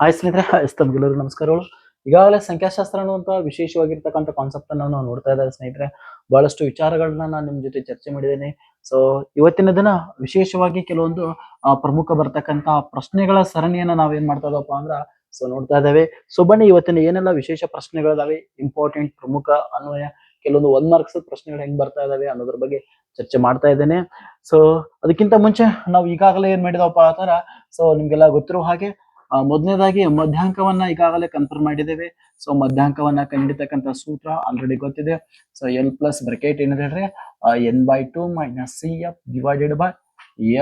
Hi ಸ್ನೇಹಿತರೆ, hi ತಮ್ಗೆಲ್ಲರಿಗೂ ನಮಸ್ಕಾರಗಳು. ಈಗಾಗಲೇ ಸಂಖ್ಯಾಶಾಸ್ತ್ರ ಅನ್ನುವಂಥ ವಿಶೇಷವಾಗಿರ್ತಕ್ಕಂಥ ಕಾನ್ಸೆಪ್ಟ್ ಅನ್ನು ನಾವು ನೋಡ್ತಾ ಇದ್ದಾರೆ ಸ್ನೇಹಿತರೆ. ಬಹಳಷ್ಟು ವಿಚಾರಗಳನ್ನ ನಾನು ನಿಮ್ಮ ಜೊತೆ ಚರ್ಚೆ ಮಾಡಿದ್ದೇನೆ. ಸೊ ಇವತ್ತಿನ ದಿನ ವಿಶೇಷವಾಗಿ ಕೆಲವೊಂದು ಪ್ರಮುಖ ಬರ್ತಕ್ಕಂಥ ಪ್ರಶ್ನೆಗಳ ಸರಣಿಯನ್ನ ನಾವೇನ್ ಮಾಡ್ತಾ ಇದ್ದಪ್ಪ ಅಂದ್ರೆ ಸೊ ನೋಡ್ತಾ ಇದ್ದಾವೆ. ಸೊ ಬನ್ನಿ, ಇವತ್ತಿನ ಏನೆಲ್ಲ ವಿಶೇಷ ಪ್ರಶ್ನೆಗಳಿದಾವೆ ಇಂಪಾರ್ಟೆಂಟ್ ಪ್ರಮುಖ ಅನ್ವಯ ಕೆಲವೊಂದು ಒನ್ ಮಾರ್ಕ್ಸ್ ಪ್ರಶ್ನೆಗಳು ಹೆಂಗ್ ಬರ್ತಾ ಇದಾವೆ ಅನ್ನೋದ್ರ ಬಗ್ಗೆ ಚರ್ಚೆ ಮಾಡ್ತಾ ಇದ್ದೇನೆ. ಸೊ ಅದಕ್ಕಿಂತ ಮುಂಚೆ ನಾವು ಈಗಾಗಲೇ ಏನ್ ಮಾಡಿದವಪ್ಪ ಆ ತರ ಸೊ ನಿಮ್ಗೆಲ್ಲ ಗೊತ್ತಿರೋ ಹಾಗೆ ಮೊದಲನೇದಾಗಿ ಮಧ್ಯಾಂಕವನ್ನ ಈಗಾಗಲೇ ಕನ್ಫರ್ಮ್ ಮಾಡಿದ್ದೇವೆ. ಸೊ ಮಧ್ಯಾಂಕವನ್ನ ಕಂಡಿರ್ತಕ್ಕಂಥ ಸೂತ್ರ ಆಲ್ರೆಡಿ ಗೊತ್ತಿದೆ. ಸೊ ಎಲ್ ಪ್ಲಸ್ ಬ್ರಕೆಟ್ ಏನಿದೆ ಹೇಳ್ರಿ? N by two minus C F divided by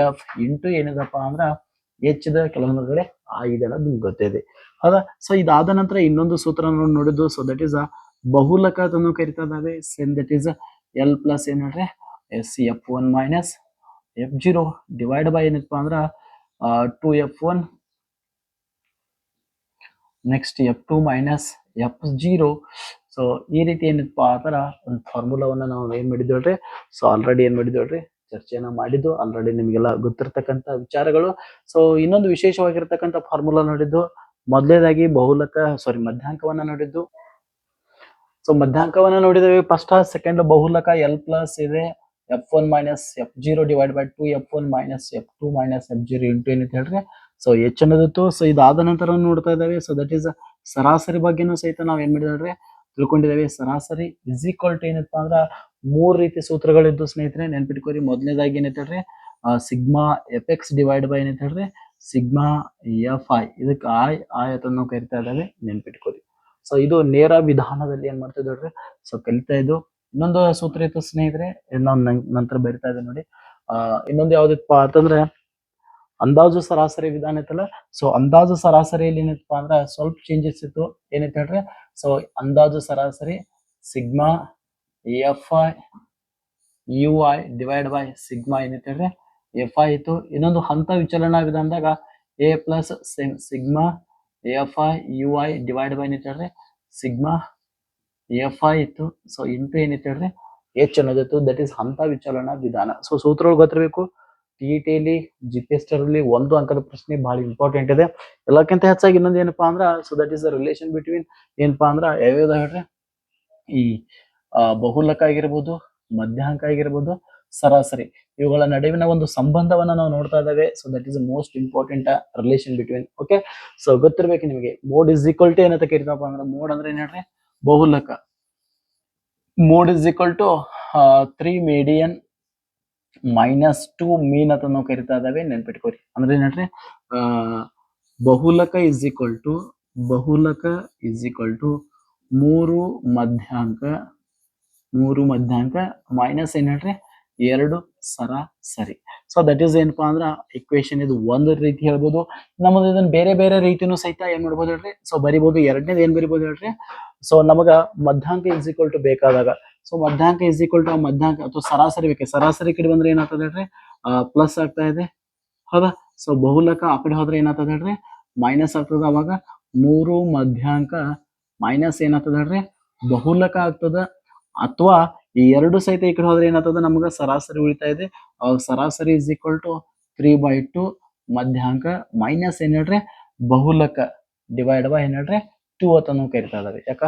F into ಏನಿದಪ್ಪ ಅಂದ್ರ ಹೆಚ್ಚಿದ ಕೆಲವೊಂದು ಕಡೆ ಆ ಅನ್ನೋದು ಗೊತ್ತಿದೆ. ಹೌದಾ? ಸೊ ಇದಾದ ನಂತರ ಇನ್ನೊಂದು ಸೂತ್ರ ನೋಡಿದ್ದು. ಸೊ ದಟ್ ಈಸ್ ಬಹುಲಕ ಅದನ್ನು ಕರಿತಾ ಇದ್ದಾವೆ. Same that is L plus ಏನ್ ಹೇಳ್ರಿ? S F one minus F zero divide by ಏನಪ್ಪ ಅಂದ್ರ two F one next F two minus F zero so ಈ ರೀತಿ ಏನಪ್ಪ ಆ ಥರ ಒಂದು ಫಾರ್ಮುಲಾವನ್ನು ನಾವು ಏನು ಮಾಡಿದ್ದೇಳ್ರಿ ಸೊ ಆಲ್ರೆಡಿ ಏನು ಮಾಡಿದ್ದೇಳ್ರಿ ಚರ್ಚೆಯನ್ನ ಮಾಡಿದ್ದು ಆಲ್ರೆಡಿ ನಿಮಗೆಲ್ಲ ಗೊತ್ತಿರ್ತಕ್ಕಂಥ ವಿಚಾರಗಳು. ಸೊ ಇನ್ನೊಂದು ವಿಶೇಷವಾಗಿರ್ತಕ್ಕಂಥ ಫಾರ್ಮುಲಾ ನೋಡಿದ್ದು, ಮೊದಲೇದಾಗಿ ಬಹುಲಕ ಸಾರಿ ಮಧ್ಯಾಂಕವನ್ನ ನೋಡಿದ್ದು. ಸೊ ಮಧ್ಯಾಂಕವನ್ನು ನೋಡಿದ್ದೇವೆ. ಫಸ್ಟ್ ಸೆಕೆಂಡ್ ಬಹುಲಕ ಎಲ್ ಪ್ಲಸ್ ಇದೆ. F one minus F zero divide by two F one minus F two minus F zero into ಏನಂತ ಹೇಳ್ರಿ? ಸೊ ಎಚ್ ಅನ್ನೋದಿತ್ತು ಸೊ ಇದಾದ ನಂತರ ನೋಡ್ತಾ ಇದ್ದಾವೆ. ಸೊ ದಟ್ ಈಸ್ ಸರಾಸರಿ ಬಗ್ಗೆನೂ ಸಹಿತ ನಾವು ಏನ್ ಮಾಡಿದ್ರೆ ತಿಳ್ಕೊಂಡಿದ್ದೇವೆ. ಸರಾಸರಿ ಇಸ್ ಈಕ್ವಲ್ ಟು ಏನಪ್ಪಾ ಅಂದ್ರ ಮೂರ್ ರೀತಿ ಸೂತ್ರಗಳಿದ್ದು ಸ್ನೇಹಿತರೆ ನೆನ್ಪಿಟ್ಕೋರಿ ಮೊದಲನೇದಾಗಿ ಏನೈತೆ ಹೇಳ್ರಿ? Sigma F X divide by ಏನೈತೆ ಹೇಳ್ರಿ? ಸಿಗ್ಮಾ ಎಫ್ ಐ ಇದಕ್ಕೆ ಅಂತ ನಾವು ಕರಿತಾ ಇದ್ದಾವೆ. ನೆನ್ಪಿಟ್ಕೋರಿ ಸೊ ಇದು ನೇರ ವಿಧಾನದಲ್ಲಿ ಏನ್ ಮಾಡ್ತಾ ಇದ್ರಿ ಸೊ ಕಲಿತಾ ಇದ್ದು ಇನ್ನೊಂದು ಸೂತ್ರ ಇತ್ತು ಸ್ನೇಹಿತರೆ, ನಾನು ನಂತರ ಬರಿತಾ ಇದ್ದೆ ನೋಡಿ. ಇನ್ನೊಂದು ಯಾವ್ದಪ್ಪ ಅಂತಂದ್ರೆ ಅಂದಾಜು ಸರಾಸರಿ ವಿಧಾನ ಇತ್ತಲ್ಲ ಸೊ ಅಂದಾಜು ಸರಾಸರಿಯಲ್ಲಿ ಏನಿತ್ತಪ್ಪ ಅಂದ್ರೆ ಸ್ವಲ್ಪ ಚೇಂಜಸ್ ಇತ್ತು. ಏನೈತೆ ಹೇಳ್ರಿ? ಸೊ ಅಂದಾಜು ಸರಾಸರಿ sigma F I U I divide by sigma ಏನೈತೆ ಹೇಳ್ರಿ? ಎಫ್ ಐ ಇತ್ತು. ಇನ್ನೊಂದು ಹಂತ ವಿಚಲನಾ ವಿಧಾನದಾಗ A plus sigma F I U I divide by ಏನೈತೆ ಹೇಳ್ರಿ? ಸಿಗ್ಮಾ ಎಫ್ ಐ ಇತ್ತು. ಸೊ ಇಂಟು ಏನೈತೆ ಹೇಳ್ರಿ? ಎಚ್ ಅನ್ನೋದಿತ್ತು. ದಟ್ ಈಸ್ ಹಂತ ವಿಚಲನಾ ವಿಧಾನ. ಸೊ ಸೂತ್ರಗಳು ಗೊತ್ತಿರಬೇಕು? T T L G P S ಅಲ್ಲಿ ಒಂದು ಅಂಕದ ಪ್ರಶ್ನೆ ಬಹಳ ಇಂಪಾರ್ಟೆಂಟ್ ಇದೆ. ಎಲ್ಲಕ್ಕಿಂತ ಹೆಚ್ಚಾಗಿ ಇನ್ನೊಂದು ಏನಪ್ಪಾ ಅಂದ್ರ so that is the relation between ಏನಪ್ಪಾ ಅಂದ್ರ, ಯಾವ್ಯಾವ್ದು ಹೇಳ್ರಿ? ಈ ಬಹುಲಕ ಆಗಿರ್ಬೋದು, ಮಧ್ಯಾಂಕ ಆಗಿರ್ಬೋದು, ಸರಾಸರಿ. ಇವುಗಳ ನಡುವಿನ ಒಂದು ಸಂಬಂಧವನ್ನ ನಾವು ನೋಡ್ತಾ ಇದ್ದೇವೆ. So that is most important relation between okay so ಗೊತ್ತಿರ್ಬೇಕು ನಿಮಗೆ ಮೋಡ್ ಇಸ್ ಈಕ್ವಲ್ ಟು ಏನಂತ ಕರಿತಪ್ಪ ಅಂದ್ರೆ ಮೋಡ್ ಅಂದ್ರೆ ಏನ್ ಹೇಳ್ರಿ? ಬಹುಲಕ. Mode is equal to three median minus two mean ಅಂತ ನಾವು ಕರಿತಾ ಇದಾವೆ ನೆನ್ಪಿಟ್ಕೋರಿ ಅಂದ್ರೆ ಏನಂದ್ರೆ ಬಹುಲಕ ಇಸ್ ಈಕ್ವಲ್ ಟು ಬಹುಲಕ ಇಸ್ ಈಕ್ವಲ್ ಟು ಮೂರು ಮಧ್ಯಾಂಕ ಮೂರು ಮಧ್ಯಾಂಕ ಮೈನಸ್ ಏನ್ ಹೇಳ್ರಿ? ಎರಡು ಸರಾಸರಿ ಸೊ ದಟ್ ಈಸ್ ಏನಪ್ಪಾ ಅಂದ್ರ ಇಕ್ವೇಶನ್ ಇದು ಒಂದು ರೀತಿ ಹೇಳ್ಬೋದು. ನಮ್ಮದು ಇದನ್ನ ಬೇರೆ ಬೇರೆ ರೀತಿನೂ ಸಹಿತ ಏನ್ ಮಾಡ್ಬೋದು ಹೇಳ್ರಿ? ಸೊ ಬರಿಬೋದು, ಎರಡನೇದು ಏನ್ ಬರಿಬೋದು ಹೇಳ್ರಿ? ಸೊ ನಮಗ ಮಧ್ಯಾಂಕ ಇಸ್ ಈಕ್ವಲ್ ಟು ಬೇಕಾದಾಗ ಸೊ ಮಧ್ಯಾಂಕ ಇಸ್ ಈಕ್ವಲ್ ಟು ಮಧ್ಯಾಂಕ ಅಥವಾ ಸರಾಸರಿ ಬೇಕು ಸರಾಸರಿ ಕಡೆ ಬಂದ್ರೆ ಏನಾಗ್ತದೆ ಹೇಳ್ರಿ? ಪ್ಲಸ್ ಆಗ್ತಾ ಇದೆ. ಹೌದಾ? ಸೊ ಬಹುಲಕ ಆ ಕಡೆ ಹೋದ್ರೆ ಏನಾಗ್ತದೆ ಹೇಳ್ರಿ? ಮೈನಸ್ ಆಗ್ತದ ಅವಾಗ ಮೂರು ಮಧ್ಯಾಂಕ ಮೈನಸ್ ಏನಾಗ್ತದ ಹೇಳ್ರಿ? ಬಹುಲಕ ಆಗ್ತದ. ಅಥವಾ ಈ ಎರಡು ಸಹಿತ ಈ ಕಡೆ ಹೋದ್ರೆ ಏನಾಗ್ತದ? ನಮಗ ಸರಾಸರಿ ಉಳಿತಾ ಇದೆ. ಸರಾಸರಿ is equal to three by two ಮಧ್ಯಾಂಕ minus ಏನ್ ಹೇಳ್ರಿ? ಬಹುಲಕ ಡಿವೈಡ್ ಬೈ ಏನ್ ಹೇಳ್ರಿ? ಟೂ ಅಂತ ನಾವು ಕರಿತಾ ಇದಾವೆ ಯಾಕ?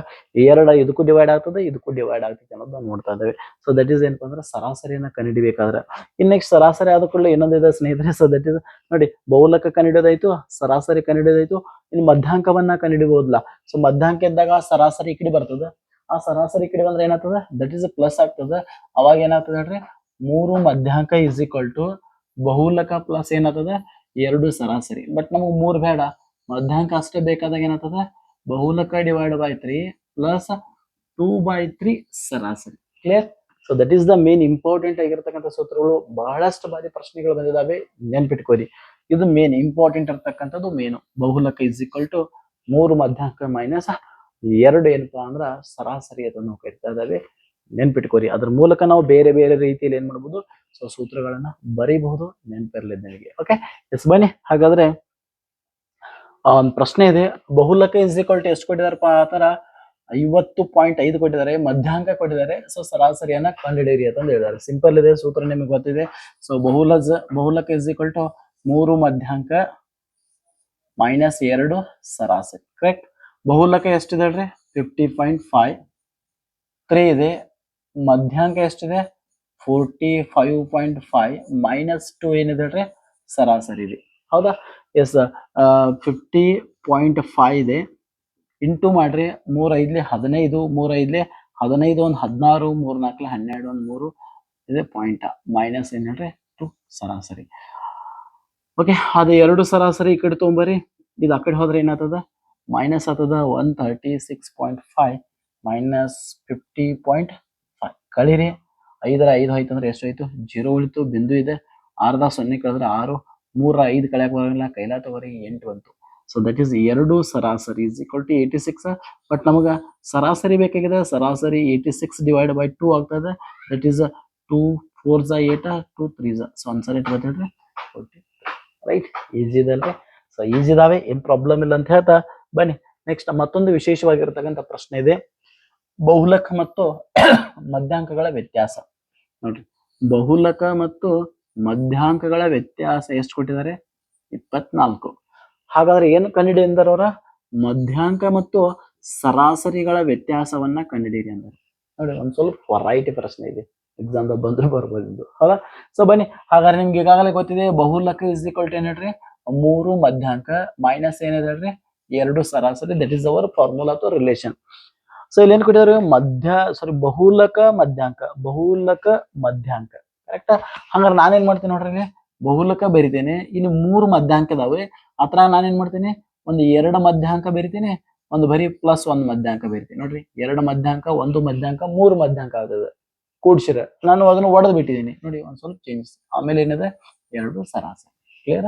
ಎರಡು ಇದಕ್ಕೂ ಡಿವೈಡ್ ಆಗ್ತದೆ, ಇದಕ್ಕೂ ಡಿವೈಡ್ ಆಗ್ತದೆ ಅನ್ನೋದನ್ನ ನೋಡ್ತಾ ಇದ್ದೇವೆ ಸೊ ದಟ್ ಈಸ್ ಏನಪ್ಪ ಅಂದ್ರೆ ಸರಾಸರಿಯನ್ನ ಕಂಡಿಡಿಬೇಕಾದ್ರೆ ಇನ್ ನೆಕ್ಸ್ಟ್ ಸರಾಸರಿ ಆದ ಕೂಡಲೇ ಇನ್ನೊಂದಿದೆ ಸ್ನೇಹಿತರೆ ಸೊ ದಟ್ ಇಸ್ ನೋಡಿ ಬಹುಲಕ ಕಂಡಿಡಿಯೋದಾಯ್ತು ಸರಾಸರಿ ಕಂಡಿಡಿಯೋದಾಯ್ತು ಇನ್ನು ಮಧ್ಯಾಂಕವನ್ನ ಕಂಡುಹಿಡಿಬಹುದಲ್ಲ ಸೊ ಮಧ್ಯಾಂಕ ಇದ್ದಾಗ ಸರಾಸರಿ ಈ ಕಡೆ ಬರ್ತದೆ. ಆ ಸರಾಸರಿ ಕಡೆ ಬಂದ್ರೆ ಏನಾಗ್ತದೆ? ದಟ್ ಈಸ್ ಪ್ಲಸ್ ಆಗ್ತದೆ. ಅವಾಗ ಏನಾಗ್ತದೆ ಹೇಳ್ರಿ? ಮೂರು ಮಧ್ಯಾಂಕ ಇಸ್ ಈಕ್ವಲ್ ಟು ಬಹುಲಕ ಪ್ಲಸ್ ಏನಾಗ್ತದೆ? ಎರಡು ಸರಾಸರಿ. ಬಟ್ ನಮಗೆ ಮೂರು ಬೇಡ. ಮಧ್ಯಾಂಕ ಅಷ್ಟೇ ಬೇಕಾದಾಗ ಏನಾಗ್ತದೆ? ಬಹುಲಕ divide by three plus two by three ಸರಾಸರಿ. Clear so that is the main important ಆಗಿರ್ತಕ್ಕಂಥ ಸೂತ್ರಗಳು ಬಹಳಷ್ಟು ಬಾರಿ ಪ್ರಶ್ನೆಗಳು ಬಂದಿದ್ದಾವೆ. ನೆನ್ಪಿಟ್ಕೋರಿ ಇದು ಮೇನ್ ಇಂಪಾರ್ಟೆಂಟ್ ಇರ್ತಕ್ಕಂಥದ್ದು ಮೇನು ಬಹುಲಕ ಇಸ್ ಈಕ್ವಲ್ ಟು ಮೂರು ಮಧ್ಯಾಹ್ನ ಮೈನಸ್ ಎರಡು ಏನಪ್ಪಾ ಅಂದ್ರ ಸರಾಸರಿ ಅದನ್ನು ಕರಿತಾ ಇದ್ದಾವೆ. ನೆನ್ಪಿಟ್ಕೋರಿ ಅದ್ರ ಮೂಲಕ ನಾವು ಬೇರೆ ಬೇರೆ ರೀತಿಯಲ್ಲಿ ಏನ್ ಮಾಡ್ಬೋದು? ಸೊ ಸೂತ್ರಗಳನ್ನ ಬರೀಬಹುದು ನೆನಪಿರಲಿ ನಿಮಗೆ. ಓಕೆ ಎಸ್ ಬನ್ನಿ. ಹಾಗಾದ್ರೆ ಒಂದ್ ಪ್ರಶ್ನೆ ಇದೆ. ಬಹುಲಕ ಇಸ್ ಈಕ್ವಲ್ ಟು ಎಷ್ಟು ಕೊಟ್ಟಿದಾರಪ್ಪ ಆ ಥರ ಐವತ್ತು ಪಾಯಿಂಟ್ ಐದು ಕೊಟ್ಟಿದ್ದಾರೆ, ಮಧ್ಯಾಂಕ ಕೊಟ್ಟಿದ್ದಾರೆ. ಸೊ ಸರಾಸರಿಯನ್ನ ಕಂಡುಹಿಡಿಯಿರಿ ಅಂತ ಹೇಳಿದ್ದಾರೆ. ಸಿಂಪಲ್ ಇದೆ, ಸೂತ್ರ ನಿಮಗೆ ಗೊತ್ತಿದೆ. ಸೊ ಬಹುಲಜ, ಬಹುಲಕ ಇಸ್ ಈಕ್ವಲ್ ಟು ಮೂರು ಮಧ್ಯಾಂಕ ಮೈನಸ್ ಎರಡು ಸರಾಸರಿ. ಕರೆಕ್ಟ್ ಬಹುಲಕ ಎಷ್ಟಿದೆ ಹೇಳ್ರಿ? ಫಿಫ್ಟಿ ಪಾಯಿಂಟ್ ಫೈವ್ ತ್ರೀ ಇದೆ. ಮಧ್ಯಾಂಕ ಎಷ್ಟಿದೆ? Forty five point five minus two ಏನಿದೆ ಹೇಳ್ರಿ? ಸರಾಸರಿ ಇದೆ ಹೌದಾ? ಎಸ್ ಫಿಫ್ಟಿ ಪಾಯಿಂಟ್ ಫೈವ್ ಇದೆ. ಇಂಟು ಮಾಡ್ರಿ ಮೂರ್ ಐದ್ಲಿ ಹದಿನೈದು ಮೂರ್ ಐದ್ಲಿ ಹದಿನೈದು ಒಂದು ಹದಿನಾರು ಮೂರ್ ನಾಲ್ಕಲೆ ಹನ್ನೆರಡು ಒಂದು ಮೂರು. ಇದೆ ಪಾಯಿಂಟ್ ಮೈನಸ್ ಏನ್ ಹೇಳ್ರಿ? ಟು ಸರಾಸರಿ. ಓಕೆ ಅದ ಎರಡು ಸರಾಸರಿ ಈ ಕಡೆ ತೊಗೊಂಬರಿ ಇದು ಆ ಕಡೆ ಹೋದ್ರೆ ಏನಾಗ್ತದ? ಮೈನಸ್ ಆಗ್ತದ one thirty six point five minus fifty point five ಕಳೀರಿ. ಐದರ ಐದು ಹೋಯ್ತು ಅಂದ್ರೆ ಎಷ್ಟು ಹೋಯ್ತು? ಜೀರೋ ಉಳಿತು, ಬಿಂದು ಇದೆ. ಆರ್ದ ಸೊನ್ನೆ ಕಳೆದ್ರೆ ಆರು ಮೂರ ಐದು ಕಳೆಯಕ್ಕೆ ಬರೋಂಗಿಲ್ಲ ಕೈಲಾ ತಗೋರಿ ಎಂಟು ಬಂತು. ಸೊ ದಟ್ ಈಸ್ ಎರಡು ಸರಾಸರಿ is equal to eighty six but ನಮಗ ಸರಾಸರಿ ಬೇಕಾಗಿದೆ. ಸರಾಸರಿ eighty six divide by two ಆಗ್ತದೆ ದಟ್ ಈಸ್ ಟೂ ಫೋರ್ ಝಾ eight two three ಝ so answer eight okay right easy ಇದಲ್ರಿ so easy ಇದಾವೆ. ಏನು ಪ್ರಾಬ್ಲಮ್ ಇಲ್ಲ ಅಂತ ಹೇಳ್ತಾ ಬನ್ನಿ. ನೆಕ್ಸ್ಟ್ ಮತ್ತೊಂದು ವಿಶೇಷವಾಗಿರ್ತಕ್ಕಂಥ ಪ್ರಶ್ನೆ ಇದೆ. ಬಹುಲಕ ಮತ್ತು ಮಧ್ಯಾಂಕಗಳ ವ್ಯತ್ಯಾಸ. ನೋಡ್ರಿ. ಬಹುಲಕ ಮತ್ತು ಮಧ್ಯಾಂಕಗಳ ವ್ಯತ್ಯಾಸ ಎಷ್ಟು ಕೊಟ್ಟಿದ್ದಾರೆ? ಇಪ್ಪತ್ನಾಲ್ಕು. ಹಾಗಾದ್ರೆ ಏನು ಕಂಡಿಡಿ ಅವರ? ಮಧ್ಯಾಂಕ ಮತ್ತು ಸರಾಸರಿಗಳ ವ್ಯತ್ಯಾಸವನ್ನ ಕಂಡಿಡೀರಿ ಅಂದರು ನೋಡಿ ಒಂದ್ ಸ್ವಲ್ಪ ವರೈಟಿ ಪ್ರಶ್ನೆ ಇದೆ. ಎಕ್ಸಾಮ್ ಬಂದ್ರೆ ಬರ್ಬೋದು ಹೌದಾ? ಸೊ ಬನ್ನಿ ಹಾಗಾದ್ರೆ ನಿಮ್ಗೆ ಈಗಾಗಲೇ ಗೊತ್ತಿದೆ ಬಹುಲಕ ಇಸ್ ಈಕ್ವಲ್ ಟು ಏನ್ ಹೇಳ್ರಿ? ಮೂರು ಮಧ್ಯಾಂಕ ಮೈನಸ್ ಏನಿದೆ ಹೇಳ್ರಿ? ಎರಡು ಸರಾಸರಿ ದಟ್ ಈಸ್ ಅವರ್ ಫಾರ್ಮುಲಾ ಅಥವಾ ರಿಲೇಷನ್ ಸೊ ಇಲ್ಲಿ ಏನ್ ಕೊಟ್ಟಿದ್ದಾರೆ? ಮಧ್ಯ ಸಾರಿ ಬಹುಲಕ ಮಧ್ಯಾಂಕ. ಬಹುಲಕ ಮಧ್ಯಾಂಕ. ಕರೆಕ್ಟ್ ಹಂಗಾರೆ ನಾನೇನ್ ಮಾಡ್ತೀನಿ ನೋಡ್ರಿ ಬಹುಲಕ ಬರಿತೇನೆ. ಇಲ್ಲಿ ಮೂರು ಮಧ್ಯಾಂಕ ಇದಾವೆ. ಆತರ ನಾನೇನ್ ಮಾಡ್ತೀನಿ? ಒಂದು ಎರಡು ಮಧ್ಯಾಂಕ ಬರಿತೀನಿ. ಒಂದು ಬರೀ ಪ್ಲಸ್ ಒಂದು ಮಧ್ಯಾಂಕ ಬರಿತೀನಿ. ನೋಡ್ರಿ, ಎರಡು ಮಧ್ಯಾಂಕ, ಒಂದು ಮಧ್ಯಾಂಕ, ಮೂರು ಮಧ್ಯಾಂಕ ಆಗ್ತದೆ. ಕೂಡ್ಸಿರ. ನಾನು ಅದನ್ನ ಒಡೆದು ಬಿಟ್ಟಿದ್ದೀನಿ ನೋಡಿ, ಒಂದ್ ಸ್ವಲ್ಪ ಚೇಂಜಸ್ ಆಮೇಲೆ ಏನಿದೆ? ಎರಡು ಸರಾಸರಿ. ಕ್ಲಿಯರ್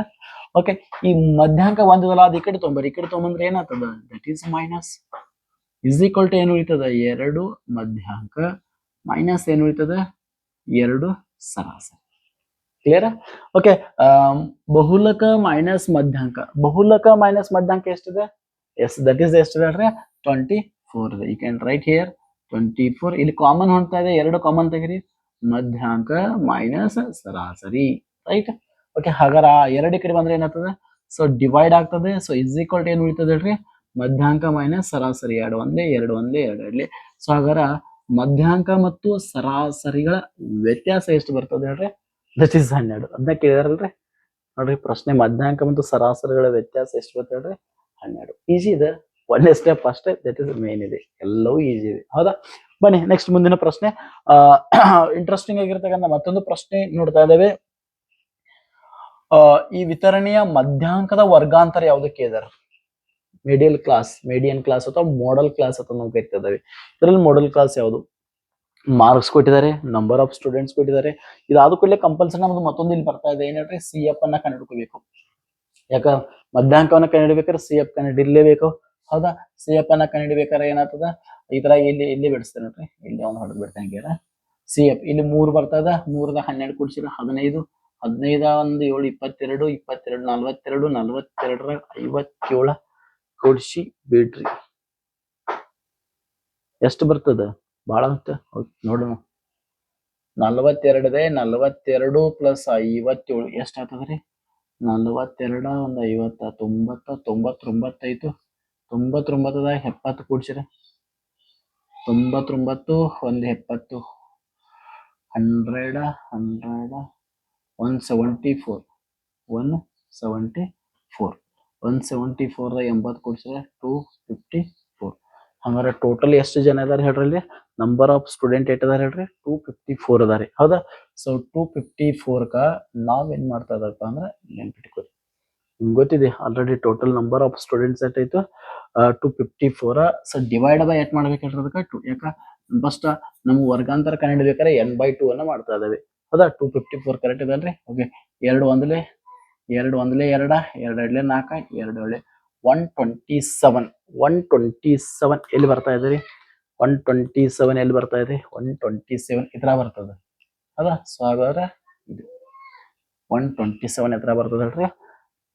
ಓಕೆ ಈ ಮಧ್ಯಾಂಕ ಒಂದದಲ್ಲ ಅದು ಈ ಕಡೆ ತೊಗೊಂಬರಿ ಈ ಕಡೆ ತೊಗೊಂಬಂದ್ರೆ ಏನಾಗ್ತದ? That is minus is equal to ಏನು ಉಳಿತದ? ಎರಡು ಮಧ್ಯಾಂಕ. ಮೈನಸ್ ಏನು ಉಳಿತದ? ಎರಡು ಸರಾಸರಿ ಕ್ಲಿಯರ್ ಓಕೆ ಬಹುಲಕ ಮೈನಸ್ ಮಧ್ಯಾಂಕ. ಬಹುಲಕ ಮೈನಸ್ ಮಧ್ಯಾಂಕ ಎಷ್ಟಿದೆ? ಎಸ್ ದಟ್ ಈಸ್ ಎಷ್ಟಿದೆ ಹೇಳ್ರಿ? ಟ್ವೆಂಟಿ ಫೋರ್ ಇದೆ. You can write here twenty four ಇಲ್ಲಿ ಕಾಮನ್ ಹೊಂಡ್ತಾ ಇದೆ. ಎರಡು ಕಾಮನ್ ತೆಗಿರಿ. ಮಧ್ಯಾಂಕ ಮೈನಸ್ ಸರಾಸರಿ. ರೈಟ್ ಓಕೆ ಹಾಗಾರ ಎರಡು ಕಡೆ ಬಂದ್ರೆ ಏನಾಗ್ತದೆ? ಸೊ ಡಿವೈಡ್ ಆಗ್ತದೆ. ಸೊ ಇಸ್ ಈಕ್ವಲ್ ಏನು ಉಳಿತದೆ ಹೇಳ್ರಿ? ಮಧ್ಯಾಂಕ ಮೈನಸ್ ಸರಾಸರಿ. ಎರಡು ಒಂದೇ ಎರಡು ಒಂದೇ, ಎರಡು ಎರಡ್ಲಿ ಸೊ ಹಾಗಾರ ಮಧ್ಯಾಂಕ ಮತ್ತು ಸರಾಸರಿಗಳ ವ್ಯತ್ಯಾಸ ಎಷ್ಟು ಬರ್ತದೆ ಹೇಳ್ರಿ? ದಟ್ ಈಸ್ ಹನ್ನೆರಡು. ಅದನ್ನ ಕೇಳಿದಾರಲ್ರಿ? ನೋಡ್ರಿ, ಪ್ರಶ್ನೆ ಮಧ್ಯಾಂಕ ಮತ್ತು ಸರಾಸರಿಗಳ ವ್ಯತ್ಯಾಸ ಎಷ್ಟು ಬರ್ತದೆ ಹೇಳ್ರಿ? ಹನ್ನೆರಡು. ಈಸಿ ಇದೆ. ಒಂದೇ ಸ್ಟೆಪ್ ಅಷ್ಟೇ ದಟ್ ಇಸ್ ಮೇನ್ ಇದೆ. ಎಲ್ಲವೂ ಈಸಿ ಇದೆ. ಹೌದಾ? ಬನ್ನಿ ನೆಕ್ಸ್ಟ್ ಮುಂದಿನ ಪ್ರಶ್ನೆ. ಇಂಟ್ರೆಸ್ಟಿಂಗ್ ಆಗಿರ್ತಕ್ಕಂಥ ಮತ್ತೊಂದು ಪ್ರಶ್ನೆ ನೋಡ್ತಾ ಇದ್ದೇವೆ. ಈ ವಿತರಣೆಯ ಮಧ್ಯಾಂಕದ ವರ್ಗಾಂತರ ಯಾವುದಕ್ಕೆ ಇದಾರೆ ಮಿಡಿಯಲ್ ಕ್ಲಾಸ್ ಮೀಡಿಯನ್ ಕ್ಲಾಸ್ ಅಥವಾ ಮಾಡಲ್ ಕ್ಲಾಸ್ ಅಥವಾ ನಾವು ಕರಿತಾ ಇದ್ದಾವೆ ಇದರಲ್ಲಿ ಮಾಡಲ್ ಕ್ಲಾಸ್ ಯಾವುದು? ಮಾರ್ಕ್ಸ್ ಕೊಟ್ಟಿದ್ದಾರೆ ನಂಬರ್ ಆಫ್ ಸ್ಟೂಡೆಂಟ್ಸ್ ಕೊಟ್ಟಿದ್ದಾರೆ. ಇದಾದ ಕೂಡಲೇ ಕಂಪಲ್ಸರಿ ನಮ್ದು ಮತ್ತೊಂದು ಇಲ್ಲಿ ಬರ್ತಾ ಇದೆ. ಏನ್ ಹೇಳ್ರಿ? ಸಿ ಎಫ್ ಅನ್ನ ಕಂಡುಹಿಡ್ಕೋಬೇಕು. ಯಾಕ? ಮಧ್ಯಾಂಕವನ್ನ ಕಂಡುಹಿಡ್ಬೇಕಾದ್ರೆ ಸಿ ಎಫ್ ಕಂಡುಹಿಡಿಲೇಬೇಕು. ಹೌದಾ? ಸಿ ಎಫ್ ಅನ್ನ ಕಂಡುಹಿಡ್ಬೇಕಾದ್ರೆ ಏನಾಗ್ತದ? ಈ ತರ ಇಲ್ಲಿ ಇಲ್ಲಿ ಬಿಡಿಸ್ತೇನೆ ನೋಡ್ರಿ. ಇಲ್ಲಿ ಅವ್ನು ಹೊಡೆದ್ ಹಂಗೆ. ಸಿ ಎಫ್ ಇಲ್ಲಿ ಮೂರು ಬರ್ತದ ಮೂರದ ಹನ್ನೆರಡು ಕೂಡಿಸಿರ ಹದಿನೈದು. ಹದಿನೈದ ಒಂದು ಏಳು ಇಪ್ಪತ್ತೆರಡು ಇಪ್ಪತ್ತೆರಡು ನಲ್ವತ್ತೆರಡು, ನಲ್ವತ್ತೆರಡರ ಐವತ್ತೇಳ. ಕೂಡಿಸಿ ಬಿಡ್ರಿ. ಎಷ್ಟು ಬರ್ತದ? ಭಾಳ ಅಂತ? ನೋಡೋಣ ನಲ್ವತ್ತೆರಡದೆ ನಲ್ವತ್ತೆರಡು ಪ್ಲಸ್ ಐವತ್ತೇಳು, ಎಷ್ಟು ಆಗ್ತದ್ರಿ ನಲ್ವತ್ತೆರಡ ಒಂದು ಐವತ್ತ, ತೊಂಬತ್ತ ತೊಂಬತ್ತೊಂಬತ್ತೈತು ತೊಂಬತ್ತೊಂಬತ್ತದ ಎಪ್ಪತ್ತು ಕೂಡ್ಸಿರ. ತೊಂಬತ್ತೊಂಬತ್ತು ಒಂದು ಎಪ್ಪತ್ತು. Hundred hundred one seventy four one seventy four one seventy four ಎಂಬತ್ತು ಕೊಡ್ಸಿದ್ರೆ ಟೂ ಫಿಫ್ಟಿ ಫೋರ್ ಹಂಗಾರೆ ಟೋಟಲ್ ಎಷ್ಟು ಜನ ಇದಾರೆ ಹೇಳ್ರಿ ನಂಬರ್ ಆಫ್ ಸ್ಟೂಡೆಂಟ್ ಏಟ್ ಅದಾರ ಹೇಳ್ರಿ? ಟೂ ಫಿಫ್ಟಿ ಫೋರ್ ಅದಾರಿ ಹೌದಾ? ಸೊ ಟೂ ಫಿಫ್ಟಿ ನಾವ್ ನಾವೇನ್ ಮಾಡ್ತಾ ಇದಪ್ಪ ಅಂದ್ರೆ ನೆನ್ಪಿಟ್ಕೋರಿ ನಿಮ್ಗೆ ಗೊತ್ತಿದೆ already total number of students ಐತು two fifty four so divide by eight ಮಾಡ್ಬೇಕು ಹೇಳ್ರಿ ಅದಕ್ಕೆ? ಟು ಯಾಕ? ಫಸ್ಟ್ ನಮ್ಮ ವರ್ಗಾಂತರ ಕಂಡುಹಿಡಿಬೇಕಾದ್ರೆ ಎನ್ ಬೈ ಟೂ ಅನ್ನ ಮಾಡ್ತಾ ಇದಾವೆ ಹೌದಾ? ಟೂ ಫಿಫ್ಟಿ ಫೋರ್ ಕರೆಕ್ಟ್ ಇದಲ್ರಿ? ಓಕೆ ಎರಡು ಒಂದ್ಲೆ ಎರಡು ಒಂದ್ಲೆ ಎರಡ, ಎರಡು ಎರಡ್ಲೆ ನಾಲ್ಕ ಎರಡು ಎರಡ್ಲೆ one twenty seven one twenty seven ಎಲ್ಲಿ ಬರ್ತಾ ಇದೆ ರೀ? ಒನ್ ಟ್ವೆಂಟಿ ಸೆವೆನ್ ಎಲ್ಲಿ ಬರ್ತಾ ಇದೆ? ಒನ್ ಟ್ವೆಂಟಿ ಸೆವೆನ್ ಇದ್ರ ಬರ್ತದ. ಅದ ಸೊ ಇದು ಒನ್ ಟ್ವೆಂಟಿ ಸೆವೆನ್ ಎತ್ತರ ಬರ್ತದಲ್ರಿ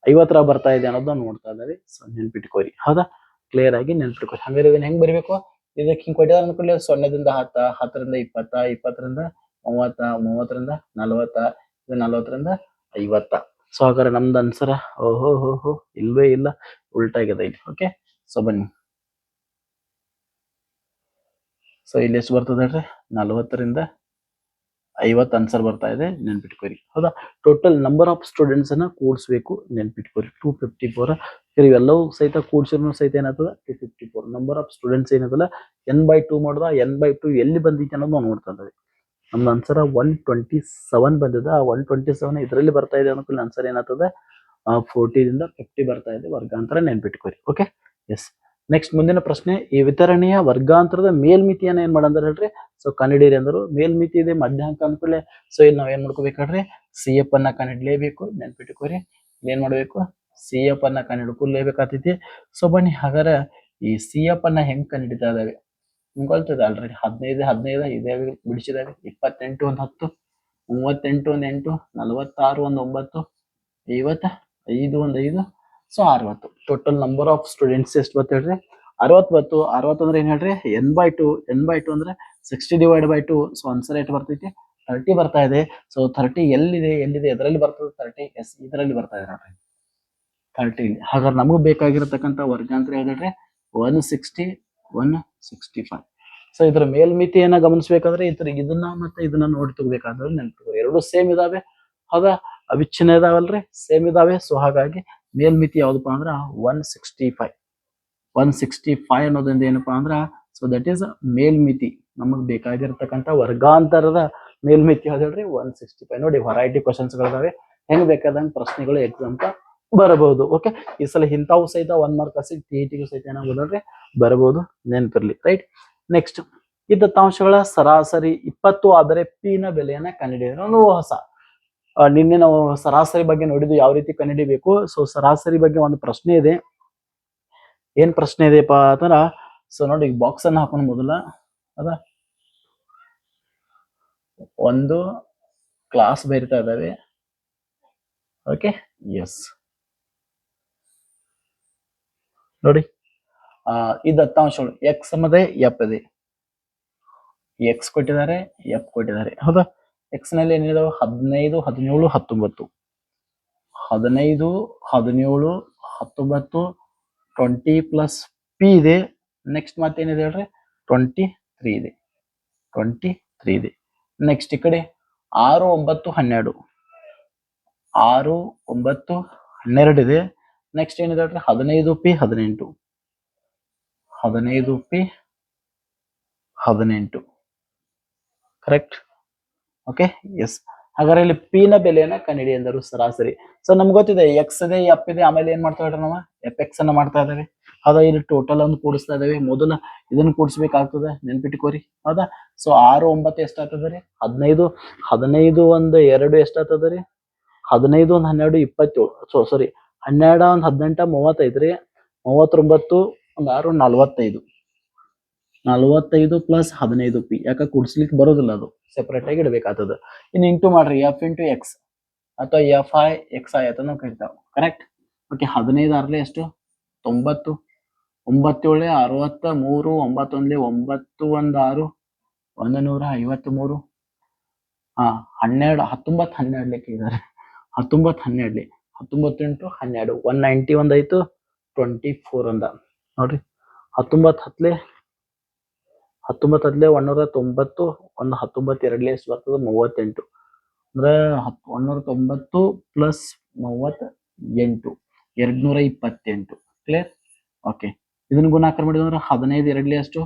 ಐವತ್ತರ ಬರ್ತಾ ಇದೆ ಅನ್ನೋದನ್ನ ನೋಡ್ತಾ ಇದ್ರಿ. ಸೊ ನೆನ್ಪಿಟ್ಕೋರಿ ಹೌದಾ? ಕ್ಲಿಯರ್ ಆಗಿ ನೆನ್ಪಿಟ್ಕೋರಿ ಹಂಗಾರೆ ಇದನ್ನ ಹೆಂಗ್ ಬರಿಬೇಕು? ಇದಕ್ಕೆ ಹಿಂಗ್ ಕೊಟ್ಟಿದ್ರೆ ಅನ್ಕೊಳ್ಳಿ. ಸೊನ್ನೆದಿಂದ ಹತ್ತ, ಹತ್ತರಿಂದ ಇಪ್ಪತ್ತ, ಇಪ್ಪತ್ತರಿಂದ ಮೂವತ್ತ, ಮೂವತ್ತರಿಂದ ನಲವತ್ತ, ಇದು ನಲವತ್ತರಿಂದ ಐವತ್ತ. ಸೊ ಹಾಗಾದ್ರೆ ನಮ್ದು ಅನ್ಸರ ಓಹೋ, ಹೋ ಹೋ, ಇಲ್ವೇ ಇಲ್ಲ, ಉಲ್ಟಾಗಿದೆ ಇಲ್ಲಿ ಓಕೆ ಸೊ ಬನ್ನಿ. ಸೊ ಇಲ್ಲಿ ಎಷ್ಟು ಬರ್ತದೆ ನಲವತ್ತರಿಂದ ಐವತ್ತು ಆನ್ಸರ್ ಬರ್ತಾ ಇದೆ, ನೆನ್ಪಿಟ್ಕೋರಿ. ಹೌದಾ? ಟೋಟಲ್ ನಂಬರ್ ಆಫ್ ಸ್ಟೂಡೆಂಟ್ಸ್ ಅನ್ನ ಕೂಡಿಸ್ಬೇಕು, ನೆನ್ಪಿಟ್ಕೋರಿ. ಟೂ ಫಿಫ್ಟಿ ಫೋರ್ ಇವೆಲ್ಲವೂ ಸಹಿತ ಕೂಡ್ಸಿದ್ರು ಸಹಿತ ಏನಾಗ್ತದ? Two fifty four number of students ಏನದಲ್ಲ ಎನ್ ಬೈ ಟೂ ಮಾಡ್ದ? ಎನ್ ಬೈ ಟೂ ಎಲ್ಲಿ ಬಂದಿತ್ತು ಅನ್ನೋದು ನಾವು ನೋಡ್ತಾ ಇದ್ದೀವಿ. ನಮ್ದು ಆನ್ಸರ್ ಒನ್ ಟ್ವೆಂಟಿ ಸೆವೆನ್ ಬಂದಿದೆ. ಆ ಒನ್ ಟ್ವೆಂಟಿ ಸೆವೆನ್ ಇದರಲ್ಲಿ ಬರ್ತಾ ಇದೆ ಅನುಕೂಲ ಆನ್ಸರ್ ಏನಾಗ್ತದೆ? ಫೋರ್ಟಿದಿಂದ ಫಿಫ್ಟಿ ಬರ್ತಾ ಇದೆ. ವರ್ಗಾಂತರ ನೆನ್ಪಿಟ್ಕೋರಿ. ಓಕೆ ಎಸ್ ನೆಕ್ಸ್ಟ್ ಮುಂದಿನ ಪ್ರಶ್ನೆ, ಈ ವಿತರಣೆಯ ವರ್ಗಾಂತರದ ಮೇಲ್ಮಿತಿಯನ್ನ ಏನ್ ಮಾಡಂದ್ರೆ ಹೇಳ್ರಿ? ಸೊ ಕನ್ನಡಿರಿ ಅಂದರು ಮೇಲ್ಮಿತಿ ಇದೆ, ಮಧ್ಯಾಂಕ ಅನ್ಕೊಳ್ಳೆ. ಸೊ ಇಲ್ಲಿ ನಾವ್ ಏನ್ ಮಾಡ್ಕೋಬೇಕಾಡ್ರಿ? ಸಿ ಎಫ್ ಅನ್ನ ಕಂಡಿಡ್ಲೇಬೇಕು ನೆನ್ಪಿಟ್ಕೋರಿ. ಏನ್ ಮಾಡ್ಬೇಕು? ಸಿ ಎಫ್ ಅನ್ನ ಕಂಡಿಡ್ಕೊಲೇಬೇಕಾಗ್ತೈತಿ ಸೊ ಬನ್ನಿ, ಹಾಗಾದ್ರೆ ಈ ಸಿ ಎಫ್ ಅನ್ನ ಹೆಂಗ್ ಕಂಡಿಡಿತಾ ಇದಾವೆ? ಗೊತ್ತದ ಆಲ್ರೆಡಿ ಹದಿನೈದು ಹದಿನೈದು, ಇದೇ ಬಿಡಿಸಿದಾಗ. ಇಪ್ಪತ್ತೆಂಟು ಒಂದು ಹತ್ತು, ಮೂವತ್ತೆಂಟು ಒಂದು ಎಂಟು, ನಲವತ್ತಾರು ಒಂದು ಒಂಬತ್ತು, ಐವತ್ತ ಐದು ಒಂದು ಐದು, ಸೊ ಅರವತ್ತು. ಟೋಟಲ್ ನಂಬರ್ ಆಫ್ ಸ್ಟೂಡೆಂಟ್ಸ್ ಎಷ್ಟು ಬತ್ತು ಹೇಳ್ರಿ? ಅರವತ್ತು ಬತ್ತು, ಅರವತ್ತು ಅಂದ್ರೆ ಏನು ಹೇಳ್ರಿ? N by two N by two ಅಂದ್ರೆ sixty divide by two so answer ಎಷ್ಟು ಬರ್ತೈತಿ. ಥರ್ಟಿ ಬರ್ತಾ ಇದೆ. ಸೊ ಥರ್ಟಿ ಎಲ್ಲಿದೆ ಎಲ್ಲಿದೆ, ಎದರಲ್ಲಿ ಬರ್ತದೆ ತರ್ಟಿ ಎಸ್ ಇದರಲ್ಲಿ ಬರ್ತಾ ಇದೆ ನೋಡ್ರಿ. ತರ್ಟಿ ಹಾಗಾದ್ರೆ ನಮಗೂ ಬೇಕಾಗಿರತಕ್ಕಂತ ವರ್ಗಾಂತರ ಹೇಳಿದ್ರೆ one sixty one sixty five so ಇದ್ರ ಮೇಲ್ಮಿತಿಯನ್ನ ಗಮನಿಸಬೇಕಾದ್ರೆ ಇದ್ರ ಇದನ್ನ ಮತ್ತೆ ಇದನ್ನ ನೋಡಿ ತಗೋಬೇಕಾದ್ರೆ ನೆನಪು ಎರಡು ಸೇಮ್ ಇದಾವೆ. ಹೌದಾ ಅವಿಚ್ಛಿನ್ನ ಇದಾವಲ್ರಿ? ಸೇಮ್ ಇದಾವೆ. ಸೊ ಹಾಗಾಗಿ ಮೇಲ್ಮಿತಿ ಯಾವ್ದಪ್ಪ ಅಂದ್ರ one sixty five one sixty five ಅನ್ನೋದ್ರಿಂದ ಏನಪ್ಪಾ ಅಂದ್ರ ಸೊ ದಟ್ ಈಸ್ ಮೇಲ್ಮಿತಿ. ನಮಗ್ ಬೇಕಾಗಿರ್ತಕ್ಕಂಥ ವರ್ಗಾಂತರದ ಮೇಲ್ಮಿತಿ ಹೇಳ್ರಿ? ಒನ್ ಸಿಕ್ಸ್ಟಿ ಫೈವ್ ನೋಡಿ ವೆರೈಟಿ ಕ್ವಶನ್ಸ್ಗಳಿದಾವೆ ಹೆಂಗ್ ಬೇಕಾದಂಗ ಪ್ರಶ್ನೆಗಳು ಎಕ್ಸಾಮ್ ಬರಬಹುದು. ಓಕೆ ಈ ಸಲ ಇಂಥವು ಸಹಿತ ಒನ್ ಮಾರ್ಕ್ ಸಿಗ್ ಟಿ ಸಹಿತ ಏನಾಗೋದ್ರಿ ಬರಬಹುದು. ನೆನಪಿರ್ಲಿ ರೈಟ್ ನೆಕ್ಸ್ಟ್ ಈ ದತ್ತಾಂಶಗಳ ಸರಾಸರಿ ಇಪ್ಪತ್ತು ಆದರೆ ಪಿನ ಬೆಲೆಯನ್ನ ಕಂಡುಹಿಡಿಯೋದು ಹೊಸ. ನಿನ್ನೆ ನಾವು ಸರಾಸರಿ ಬಗ್ಗೆ ನೋಡಿದ್ದು ಯಾವ ರೀತಿ ಕಂಡುಹಿಡಿಬೇಕು? ಸೊ ಸರಾಸರಿ ಬಗ್ಗೆ ಒಂದು ಪ್ರಶ್ನೆ ಇದೆ. ಏನ್ ಪ್ರಶ್ನೆ ಇದೆಯಪ್ಪ ಅಂತಂದ್ರ ಸೊ ನೋಡಿ ಬಾಕ್ಸ್ ಅನ್ನ ಹಾಕೊಂಡು ಮೊದಲ. ಅದ. ಒಂದು ಕ್ಲಾಸ್ ಬರಿತಾ ಇದಾವೆ. ಓಕೆ ಎಸ್ ನೋಡಿ. ಈ ದತ್ತಾಂಶಗಳು ಎಕ್ಸ್ ಅನ್ನೋದೇ ಎಫ್ ಇದೆ. ಎಕ್ಸ್ ಕೊಟ್ಟಿದ್ದಾರೆ ಎಫ್ ಕೊಟ್ಟಿದ್ದಾರೆ. ಹೌದಾ? ಎಕ್ಸ್ನಲ್ಲಿ ಏನಿದಾವೆ? ಹದಿನೈದು, ಹದಿನೇಳು, ಹತ್ತೊಂಬತ್ತು. ಹದಿನೈದು, ಹದಿನೇಳು, ಹತ್ತೊಂಬತ್ತು ಟ್ವೆಂಟಿ ಪ್ಲಸ್ ಪಿ ಇದೆ. ನೆಕ್ಸ್ಟ್ ಮತ್ತೇನಿದೆ ಹೇಳ್ರಿ? ಟ್ವೆಂಟಿ ತ್ರೀ ಇದೆ. ಟ್ವೆಂಟಿ ತ್ರೀ ಇದೆ. ನೆಕ್ಸ್ಟ್ ಈ ಕಡೆ. ಆರು, ಒಂಬತ್ತು, ಹನ್ನೆರಡು. ಆರು, ಒಂಬತ್ತು, ಹನ್ನೆರಡು ಇದೆ. ನೆಕ್ಸ್ಟ್ ಏನಿದೆ ಹೇಳ್ರಿ? ಹದಿನೈದು ಪಿ ಹದಿನೆಂಟು. ಹದಿನೈದು ಪಿ ಹದಿನೆಂಟು. ಕರೆಕ್ಟ್ ಓಕೆ ಎಸ್ ಹಾಗಾದ್ರೆ ಇಲ್ಲಿ ಪಿ ನ ಬೆಲೆಯನ್ನ ಕನ್ನಡಿ ಎಂದರು ಸರಾಸರಿ. ಸೊ ನಮ್ಗೆ ಗೊತ್ತಿದೆ ಎಕ್ಸ್ ಇದೆ ಎಫ್ ಇದೆ, ಆಮೇಲೆ ಏನ್ ಮಾಡ್ತಾ ಇದ್ದಾರೆ ನಾವು? ಎಫ್ ಎಕ್ಸ್ ಅನ್ನ ಮಾಡ್ತಾ ಇದ್ದೇವೆ. ಹೌದಾ, ಇಲ್ಲಿ ಟೋಟಲ್ ಅನ್ನು ಕೂಡಿಸ್ತಾ ಇದ್ದೇವೆ. ಮೊದಲ ಇದನ್ನ ಕೂಡಿಸ್ಬೇಕಾಗ್ತದೆ. ನೆನ್ಪಿಟ್ಕೋರಿ ಹೌದಾ? ಸೊ ಆರು, ಒಂಬತ್ತು ಎಷ್ಟಾಗ್ತದೆ ರೀ? ಹದಿನೈದು ಹದಿನೈದು ಒಂದು ಎರಡು ಎಷ್ಟಾಗ್ತದೆ ರೀ? ಹದಿನೈದು ಒಂದು ಹನ್ನೆರಡು ಇಪ್ಪತ್ತೇಳು. ಸೊ ಸಾರಿ ಹನ್ನೆರಡ ಒಂದು ಹದಿನೆಂಟ, ಮೂವತ್ತೈದು ರೀ. ಮೂವತ್ತೊಂಬತ್ತು ಒಂದು ಆರು, ನಲವತ್ತೈದು. ನಲವತ್ತೈದು ಪ್ಲಸ್ ಹದಿನೈದು ಪಿ ಯಾಕೆ ಕುಡ್ಸ್ಲಿಕ್ಕೆ ಬರೋದಿಲ್ಲ ಅದು. ಸೆಪರೇಟ್ ಆಗಿ ಇಡಬೇಕಾಗ್ತದೆ ಇನ್ನು ಇಂಟು ಮಾಡ್ರಿ ಎಫ್ ಇಂಟು ಎಕ್ಸ್ ಅಥವಾ ಎಫ್ ಐ ಎಕ್ಸ್ ಐ ಅಂತ ನಾವು ಕರಿತಾವ. ಕರೆಕ್ಟ್ ಓಕೆ ಹದಿನೈದು ಆರ್ಲೆ ಎಷ್ಟು? ತೊಂಬತ್ತು. ಒಂಬತ್ತೇಳೆ, ಅರವತ್ತ ಮೂರು, ಒಂಬತ್ತೊಂದ್ಲೆ ಒಂಬತ್ತು, ಒಂದು ಆರು, ಒಂದು ನೂರ ಐವತ್ತು ಮೂರು. ಹಾ, ಹನ್ನೆರಡು, ಹತ್ತೊಂಬತ್ತು ಹನ್ನೆರಡು ಲೆಕ್ಕ ಇದ್ದಾರೆ ಹತ್ತೊಂಬತ್ತು ಹನ್ನೆರಡು ಹತ್ತೊಂಬತ್ತು ಇಂಟು ಹನ್ನೆರಡು ಒನ್ ನೈಂಟಿ ಒಂದ್ ಆಯ್ತು ಟ್ವೆಂಟಿ ಫೋರ್ ಅಂದ ನೋಡ್ರಿ, ಹತ್ತೊಂಬತ್ತು ಹತ್ತಲೆ ಹತ್ತೊಂಬತ್ತು ಹತ್ತಲೆ ಒಂದೂರ ತೊಂಬತ್ತು, ಒಂದು ಹತ್ತೊಂಬತ್ತು ಎರಡ್ಲೆ ಎಷ್ಟು ಬರ್ತದೆ? ಮೂವತ್ತೆಂಟು. ಅಂದ್ರೆ ಹತ್ ಒಂದೂರ ತೊಂಬತ್ತು ಪ್ಲಸ್ ಮೂವತ್ತ ಎಂಟು ಎರಡ್ ನೂರ ಇಪ್ಪತ್ತೆಂಟು ಕ್ಲಿಯರ್ ಓಕೆ ಇದನ್ನ ಗುಣಾಕಾರ ಮಾಡಿದ್ರೆ ಅಂದ್ರೆ ಹದಿನೈದು ಎರಡ್ಲೆ ಅಷ್ಟು?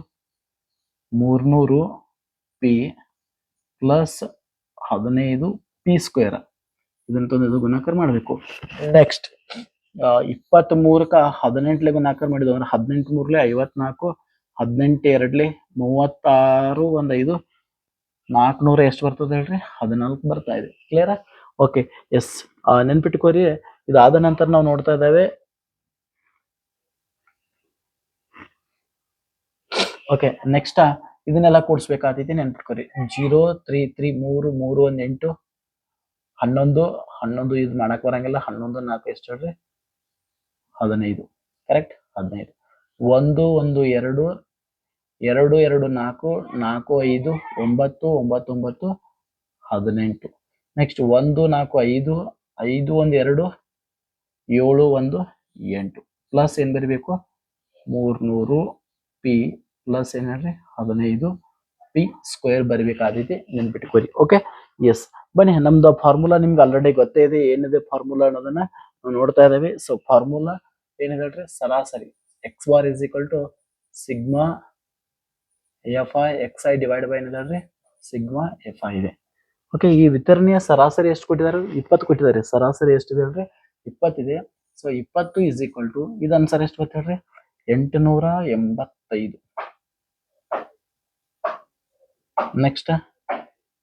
ಮೂರ್ನೂರು ಪಿ ಪ್ಲಸ್ ಹದಿನೈದು ಪಿ ಸ್ಕ್ವೇರ್ ಇದನ್ನ ತಂದು ಗುಣಾಕಾರ ಮಾಡಬೇಕು. ನೆಕ್ಸ್ಟ್ ಇಪ್ಪತ್ತ್ ಮೂರಕ್ಕ ಹದಿನೆಂಟ್ಲೆ ಗುಣಾಕಾರ ಮಾಡಿದ್ವು ಅಂದ್ರೆ ಹದಿನೆಂಟು ಮೂರ್ಲೆ ಐವತ್ನಾಲ್ಕು ಹದಿನೆಂಟು ಎರಡ್ಲೆ ಮೂವತ್ತಾರು ಒಂದ್ ಐದು, ನಾಲ್ಕುನೂರ ಎಷ್ಟು ಬರ್ತದೆ ಹೇಳ್ರಿ? ಹದಿನಾಲ್ಕು ಬರ್ತಾ ಇದೆ. ಕ್ಲಿಯರ್ ಓಕೆ ಎಸ್ ನೆನ್ಪಿಟ್ಕೋರಿ, ಇದಾದ ನಂತರ ನಾವು ನೋಡ್ತಾ ಇದ್ದೇವೆ. ಓಕೆ ನೆಕ್ಸ್ಟ್ ಇದನ್ನೆಲ್ಲ ಕೂಡಿಸ್ಬೇಕಾಗ್ತೈತಿ ನೆನ್ಪಿಟ್ಕೋರಿ. ಜೀರೋ, ತ್ರೀ ತ್ರೀ, ಮೂರು ಮೂರು, ಒಂದ್ ಎಂಟು ಹನ್ನೊಂದು ಹನ್ನೊಂದು ಇದು ಮಾಡಕ್ ಬರಂಗಿಲ್ಲ, ಹನ್ನೊಂದು ನಾಲ್ಕು ಎಷ್ಟು ಹೇಳ್ರಿ? ಹದಿನೈದು. ಕರೆಕ್ಟ್ ಹದಿನೈದು. ಒಂದು ಒಂದು, ಎರಡು ಎರಡು ಎರಡು, ನಾಲ್ಕು ನಾಲ್ಕು, ಐದು, ಒಂಬತ್ತು ಒಂಬತ್ತು ಒಂಬತ್ತು ಹದಿನೆಂಟು. ನೆಕ್ಸ್ಟ್ ಒಂದು, ನಾಲ್ಕು, ಐದು ಐದು, ಒಂದು, ಎರಡು, ಏಳು, ಒಂದು, ಎಂಟು. ಪ್ಲಸ್ ಏನು ಬರಬೇಕು? ಮೂರ್ನೂರು ಪಿ ಪ್ಲಸ್ ಏನು ಹೇಳ್ರಿ? ಹದಿನೈದು ಪಿ ಸ್ಕ್ವೇರ್ ಬರಬೇಕಾದೈತಿ ನೆನ್ಪಿಟ್ಕೋರಿ. ಓಕೆ ಎಸ್ ಬನ್ನಿ, ನಮ್ದು ಫಾರ್ಮುಲಾ ನಿಮ್ಗೆ ಆಲ್ರೆಡಿ ಗೊತ್ತೇ ಇದೆ, ಏನಿದೆ ಫಾರ್ಮುಲಾ ಅನ್ನೋದನ್ನ ನಾವು ನೋಡ್ತಾ ಇದ್ದೀವಿ. ಸೊ ಫಾರ್ಮುಲಾ ಏನಿದೆ ಸರಾಸರಿ. X bar is equal to sigma F I X I divide by ಏನಿದೆ ಸಿಗ್ಮಾ ಎಫ್ ಐ ಇದೆ. ಓಕೆ ಈ ವಿತರಣೆಯ ಸರಾಸರಿ ಎಷ್ಟು ಕೊಟ್ಟಿದ್ದಾರೆ? ಇಪ್ಪತ್ತು ಕೊಟ್ಟಿದ್ದಾರೆ. ಸರಾಸರಿ ಎಷ್ಟಿದೆ ಹೇಳ್ರಿ? ಇಪ್ಪತ್ತಿದೆ. ಸೊ ಇಪ್ಪತ್ತು ಇಸ್ ಈಕ್ವಲ್ ಟು ಇದು ಅನ್ಸರ್ ಎಷ್ಟು ಬರುತ್ತೆ ಹೇಳ್ರಿ? ಎಂಟುನೂರ ಎಂಬತ್ತೈದು. ನೆಕ್ಸ್ಟ್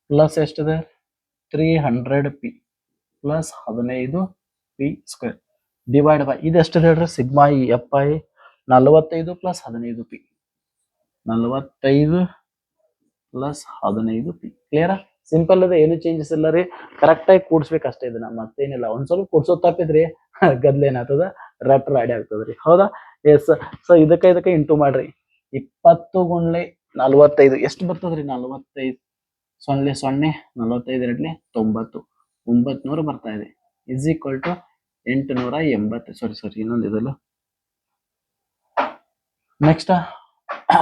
ಪ್ಲಸ್ ಎಷ್ಟಿದೆ? ತ್ರೀ ಹಂಡ್ರೆಡ್ ಪಿ ಪ್ಲಸ್ ಹದಿನೈದು ಪಿ ಸ್ಕ್ವೇರ್ ಡಿವೈಡ್ ಬೈ ಇದೆಷ್ಟು ಹೇಳ್ರಿ? ಸಿಗ್ಮಾ ಇ ಎಫ್ ಐ ನಲವತ್ತೈದು ಪ್ಲಸ್ ಹದಿನೈದು ಪಿ ನಲವತ್ತೈದು ಪ್ಲಸ್ ಹದಿನೈದು ಪಿ ಕ್ಲಿಯರಾ ಸಿಂಪಲ್ ಅದ, ಏನು ಚೇಂಜಸ್ ಇಲ್ಲ ರೀ. ಕರೆಕ್ಟಾಗಿ ಕೂಡ್ಸ್ಬೇಕು ಅಷ್ಟೇ ಇದನ್ನ. ಮತ್ತೇನಿಲ್ಲ, ಒಂದ್ ಸ್ವಲ್ಪ ಕೂಡ್ಸೋ ತಪ್ಪಿದ್ರಿ, ಗದ್ಲ ಏನಾಗ್ತದ? ರಟ್ ಆಡಿ ಆಗ್ತದ್ರಿ ಹೌದಾ? ಎಸ್ ಸೊ ಇದಕ್ಕೆ ಇದಕ್ಕೆ ಇಂಟು ಮಾಡ್ರಿ. ಇಪ್ಪತ್ತು ಗುಣ್ಲೆ ನಲವತ್ತೈದು. ಎಷ್ಟು ಬರ್ತದ್ರಿ? ನಲವತ್ತೈದು. ಸೊನ್ನೆ ಸೊನ್ನೆ ನಲವತ್ತೈದರಲ್ಲಿ ತೊಂಬತ್ತು. ತೊಂಬತ್ತು ಒಂಬತ್ನೂರು ಬರ್ತಾ ಇದೆ. ಇಸ್ ಈಕ್ವಲ್ ಟು ಎಂಟುನೂರ ಎಂಬತ್ತು. ಸಾರಿ ಸಾರಿ ಇನ್ನೊಂದು ಇದಲ್ಲ. ನೆಕ್ಸ್ಟ್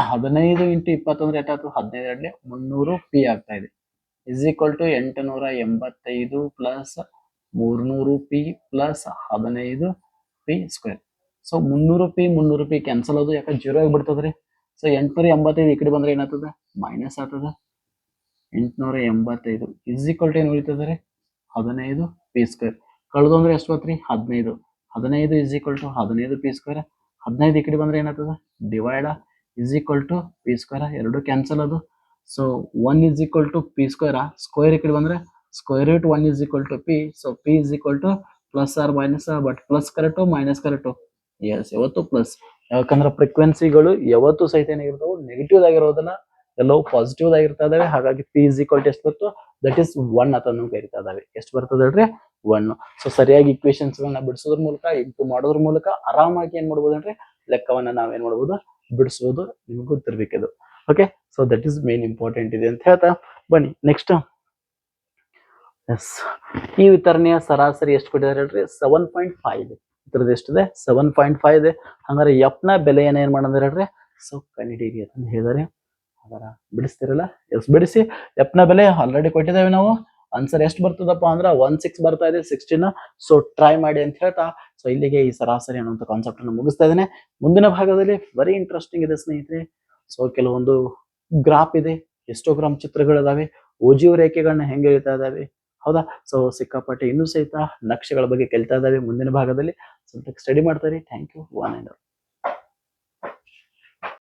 ಹದಿನೈದು ಇಂಟು ಇಪ್ಪತ್ತೊಂದ್ರೆ ಎಷ್ಟಾಯ್ತು? ಹದಿನೈದರಲ್ಲಿ ಮುನ್ನೂರು ಪಿ ಆಗ್ತಾ ಇದೆ. ಇಸ್ ಈಕ್ವಲ್ ಟು ಎಂಟುನೂರ ಎಂಬತ್ತೈದು ಪ್ಲಸ್ ಮೂರ್ನೂರು ಪಿ ಪ್ಲಸ್ ಹದಿನೈದು ಪಿ ಸ್ಕ್ವೇರ್ ಸೊ ಮುನ್ನೂರು ಪಿ ಮುನ್ನೂರು ಪಿ ಕ್ಯಾನ್ಸಲ್ ಅದು ಯಾಕಂದ್ರೆ ಜೀರೋ ಆಗಿಬಿಡ್ತದ್ರಿ ಸೊ ಎಂಟುನೂರ ಎಂಬತ್ತೈದು ಈ ಕಡೆ ಬಂದ್ರೆ ಏನಾಗ್ತದೆ? ಮೈನಸ್ ಆಗ್ತದ. ಎಂಟ್ನೂರ ಎಂಬತ್ತೈದು. ಇಸ್ ಈಕ್ವಲ್ ಟು ಏನು ಹದಿನೈದು ಪಿ ಸ್ಕ್ವೇರ್ ಕಳೆದು ಅಂದ್ರೆ ಎಷ್ಟು ಬತ್ರಿ ಹದಿನೈದು. ಹದಿನೈದು ಇಸ್ ಈಕ್ವಲ್ ಟು ಹದಿನೈದು ಪಿ ಸ್ಕ್ವೇರ್ ಹದಿನೈದು ಈ ಕಡೆ ಬಂದ್ರೆ ಏನಾಗ್ತದೆ? Divide is equal to P square ಎರಡು ಕ್ಯಾನ್ಸಲ್ ಅದು. So one is equal to P square square ಈ ಕಡೆ ಬಂದ್ರೆ square root one is equal to P so P is equal to plus or minus or but plus correct minus correct yes ಯಾವತ್ತು plus ಯಾಕಂದ್ರೆ ಫ್ರೀಕ್ವೆನ್ಸಿಗಳು ಯಾವತ್ತು ಸಹಿತ ಏನಾಗಿರ್ತಾವೆ negative ಆಗಿರೋದನ್ನ ಎಲ್ಲವೂ positive ಆಗಿರ್ತಾ ಇದಾವೆ. ಹಾಗಾಗಿ ಪಿ ಇಸ್ ಈಕ್ವಲ್ ಟು ಎಷ್ಟು ಬರ್ತೋ ದಟ್ ಈಸ್ ಒನ್ ಅಂತ ನಮ್ಗೆ ಕರಿತಾ ಇದಾವೆ. ಎಷ್ಟು ಬರ್ತದೆ ಹೇಳ್ರಿ? ಒನ್ ಸೊ ಸರಿಯಾಗಿ ಇಕ್ವೇಶನ್ಸ್ ಗಳನ್ನ ಬಿಡಿಸೋದ್ರ ಮೂಲಕ ಇಂಪ್ರೂವ್ ಮಾಡೋದ್ರ ಮೂಲಕ ಆರಾಮಾಗಿ ಏನ್ ಮಾಡ್ಬೋದು ಅಂದ್ರೆ ಲೆಕ್ಕವನ್ನ ಏನ್ ಮಾಡ್ಬೋದು? ಬಿಡಿಸ್ಬೋದು ನಿಮ್ಗೆ ಗೊತ್ತಿರ್ಬೇಕಿದು. Okay so that is main important ಇದೆ ಅಂತ ಹೇಳ್ತಾ ಬನ್ನಿ. ನೆಕ್ಸ್ಟ್ ಎಸ್ ಈ ವಿತರಣೆಯ ಸರಾಸರಿ ಎಷ್ಟು ಕೊಟ್ಟಿದ್ದಾರೆ ಹೇಳ್ರಿ? ಸೆವೆನ್ ಪಾಯಿಂಟ್ ಫೈವ್ ಇದೆ. ಇದ್ರದ್ದು ಎಷ್ಟಿದೆ? ಸೆವೆನ್ ಪಾಯಿಂಟ್ ಫೈವ್ ಇದೆ. ಹಂಗಾರೆ ಎಫ್ನ ಬೆಲೆಯನ್ನ ಏನ್ ಮಾಡಿದ್ರೆ ಹೇಳ್ರಿ? ಸೊ ಕಂಡಿಡೀರಿ ಅಂತ ಹೇಳಿದಾರೆ ಅದರ ಬಿಡಿಸ್ತಿರಲ್ಲ? ಎಸ್, ಬಿಡಿಸಿ. ಎಪ್ನ ಬೆಲೆ ಆಲ್ರೆಡಿ ಕೊಟ್ಟಿದ್ದೇವೆ ನಾವು. ಆನ್ಸರ್ ಎಷ್ಟು ಬರ್ತದಪ್ಪ ಅಂದ್ರೆ ಒನ್ ಸಿಕ್ಸ್ ಬರ್ತಾ ಇದೆ ಸಿಕ್ಸ್ಟೀನ್ ಸೊ ಟ್ರೈ ಮಾಡಿ ಅಂತ ಹೇಳ್ತಾ ಸೊ ಇಲ್ಲಿಗೆ ಈ ಸರಾಸರಿ ಅನ್ನುವಂಥ ಕಾನ್ಸೆಪ್ಟ್ ಅನ್ನು ಮುಗಿಸ್ತಾ ಇದ್ದೇನೆ. ಮುಂದಿನ ಭಾಗದಲ್ಲಿ ವೆರಿ ಇಂಟ್ರೆಸ್ಟಿಂಗ್ ಇದೆ ಸ್ನೇಹಿತರೆ. ಸೊ ಕೆಲವೊಂದು ಗ್ರಾಫ್ ಇದೆ ಎಷ್ಟೋಗ್ರಾಮ್ ಚಿತ್ರಗಳಿದಾವೆ ಓಜೀವ ರೇಖೆಗಳನ್ನ ಹೆಂಗೆ ಹೇಳ್ತಾ ಇದಾವೆ, ಹೌದಾ? ಸೊ ಸಿಕ್ಕಾಪಟ್ಟೆ ಇನ್ನೂ ಸಹಿತ ನಕ್ಷೆಗಳ ಬಗ್ಗೆ ಕಲಿತಾ ಇದ್ದಾವೆ ಮುಂದಿನ ಭಾಗದಲ್ಲಿ. ಸ್ವಲ್ಪ ಸ್ಟಡಿ ಮಾಡ್ತಾರೆ ಥ್ಯಾಂಕ್ ಯು ಒನ್ ಅಂಡ್